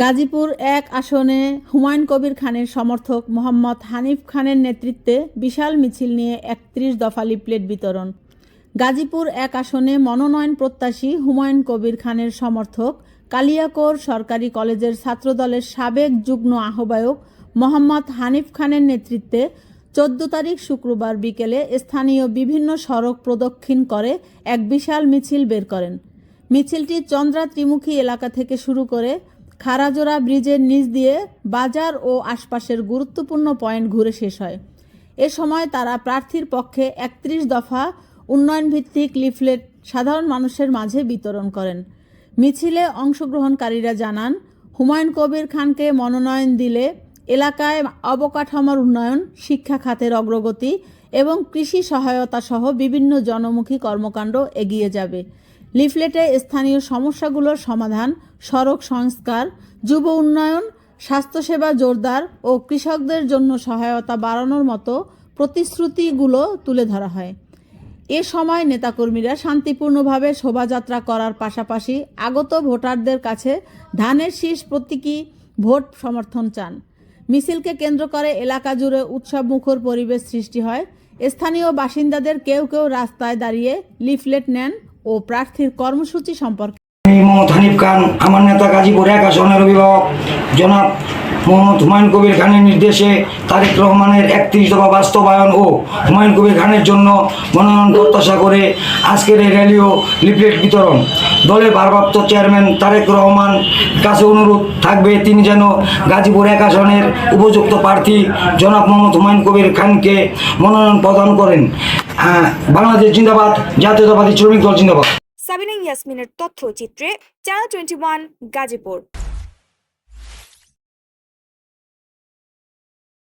গাজীপুর এক আসনে হুমায়ুন কবির খানের সমর্থক মোহাম্মদ হানিফ খানের নেতৃত্বে বিশাল মিছিল নিয়ে একত্রিশ দফা লিফলেট বিতরণ। গাজীপুর এক আসনে মনোনয়ন প্রত্যাশী হুমায়ুন কবির খানের সমর্থক কালিয়াকোর সরকারি কলেজের ছাত্রদলের সাবেক যুগ্ম আহ্বায়ক মোহাম্মদ হানিফ খানের নেতৃত্বে চোদ্দ তারিখ শুক্রবার বিকেলে স্থানীয় বিভিন্ন সড়ক প্রদক্ষিণ করে এক বিশাল মিছিল বের করেন। মিছিলটি চন্দ্রা ত্রিমুখী এলাকা থেকে শুরু করে খারাজোড়া ব্রিজের নিচ দিয়ে বাজার ও আশপাশের গুরুত্বপূর্ণ পয়েন্ট ঘুরে শেষ হয়। এ সময় তারা প্রার্থীর পক্ষে একত্রিশ দফা উন্নয়ন ভিত্তিক লিফলেট সাধারণ মানুষের মাঝে বিতরণ করেন। মিছিলে অংশগ্রহণকারীরা জানান, হুমায়ুন কবির খানকে মনোনয়ন দিলে এলাকায় অবকাঠামোর উন্নয়ন, শিক্ষা খাতের অগ্রগতি এবং কৃষি সহায়তা সহ বিভিন্ন জনমুখী কর্মকাণ্ড এগিয়ে যাবে। লিফলেটে স্থানীয় সমস্যাগুলোর সমাধান, সড়ক সংস্কার, যুব উন্নয়ন, স্বাস্থ্যসেবা জোরদার ও কৃষকদের জন্য সহায়তা বাড়ানোর মতো প্রতিশ্রুতিগুলো তুলে ধরা হয়। এ সময় নেতাকর্মীরা শান্তিপূর্ণভাবে শোভাযাত্রা করার পাশাপাশি আগত ভোটারদের কাছে ধানের শীষ প্রতীকী ভোট সমর্থন চান। মিছিলকে কেন্দ্র করে এলাকা জুড়ে উৎসবমুখর পরিবেশ সৃষ্টি হয়। স্থানীয় বাসিন্দাদের কেউ কেউ রাস্তায় দাঁড়িয়ে লিফলেট নেন ও প্রার্থীর কর্মসূচি সম্পর্কে মোহাম্মদ হানিফ খান, আমার নেতা গাজীপুর এক আসনের অভিভাবক। জনাব মোহাম্মদ হুমায়ুন কবির খানের নির্দেশে তারেক রহমানের একত্রিশ দফা বাস্তবায়ন ও হুমায়ুন কবির খানের জন্য মনোনয়ন প্রত্যাশা করে আজকের এই র্যালি ও লিফলেট বিতরণ। দলের ভারপ্রাপ্ত চেয়ারম্যান তারেক রহমান কাছে অনুরোধ থাকবে, তিনি যেন গাজীপুর এক আসনের উপযুক্ত প্রার্থী জনাব মোহাম্মদ হুমায়ুন কবির খানকে মনোনয়ন প্রদান করেন। আহ, বাংলাদেশ জিন্দাবাদ জাতীয়তাবাদী শ্রমিক দল জিন্দাবাদ। সাবিনা ইয়াসমিনের তথ্যচিত্রে চ্যানেল টোয়েন্টি ওয়ান গাজীপুর।